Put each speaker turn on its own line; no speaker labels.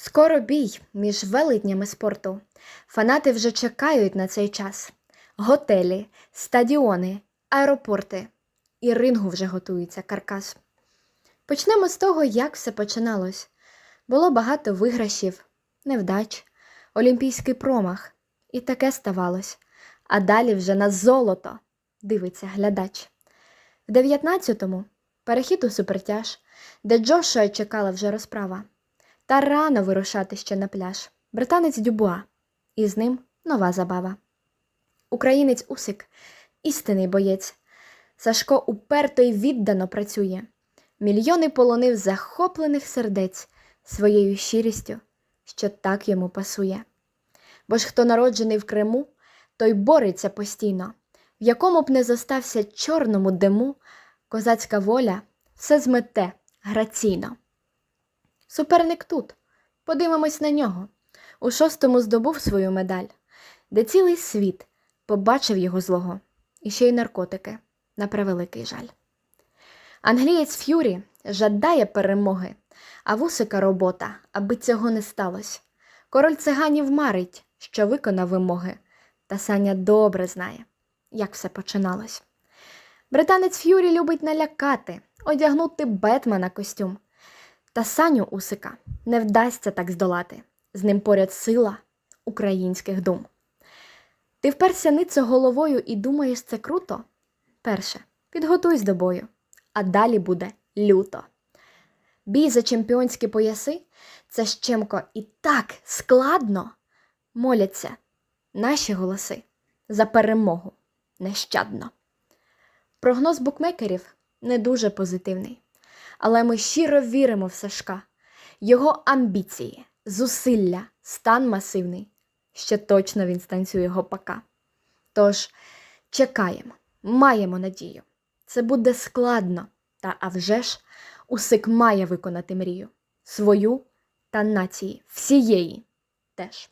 Скоро бій між велетнями спорту. Фанати вже чекають на цей час. Готелі, стадіони, аеропорти. І рингу вже готується каркас. Почнемо з того, як все починалось. Було багато виграшів, невдач, олімпійський промах. І таке ставалось. А далі вже на золото дивиться глядач. В 19-му перехід у супертяж, де Джошуа чекала вже розправа. Та рано вирушати ще на пляж. Британець Дюбуа. І з ним нова забава. Українець Усик, істинний боєць. Сашко уперто й віддано працює. Мільйони полонив захоплених сердець своєю щирістю, що так йому пасує. Бо ж хто народжений в Криму, той бореться постійно, в якому б не зостався чорному диму, козацька воля все змете граційно. Суперник тут. Подивимось на нього. У шостому здобув свою медаль, де цілий світ побачив його злого, і ще й наркотики, на превеликий жаль. Англієць Ф'юрі жадає перемоги, а вусика робота, аби цього не сталося. Король циганів марить, що виконав вимоги, та Саня добре знає, як все починалось. Британець Ф'юрі любить налякати, одягнути Бетмена костюм. Та Саню Усика не вдасться так здолати. З ним поряд сила українських дум. Ти вперся ницо головою і думаєш, це круто? Перше, підготуйся до бою, а далі буде люто. Бій за чемпіонські пояси це щемко і так складно моляться наші голоси за перемогу нещадно. Прогноз букмекерів не дуже позитивний. Але ми щиро віримо в Сашка, його амбіції, зусилля, стан масивний. Ще точно він станцює гопака. Тож чекаємо, маємо надію. Це буде складно, та а вже ж Усик має виконати мрію свою та нації, всієї теж.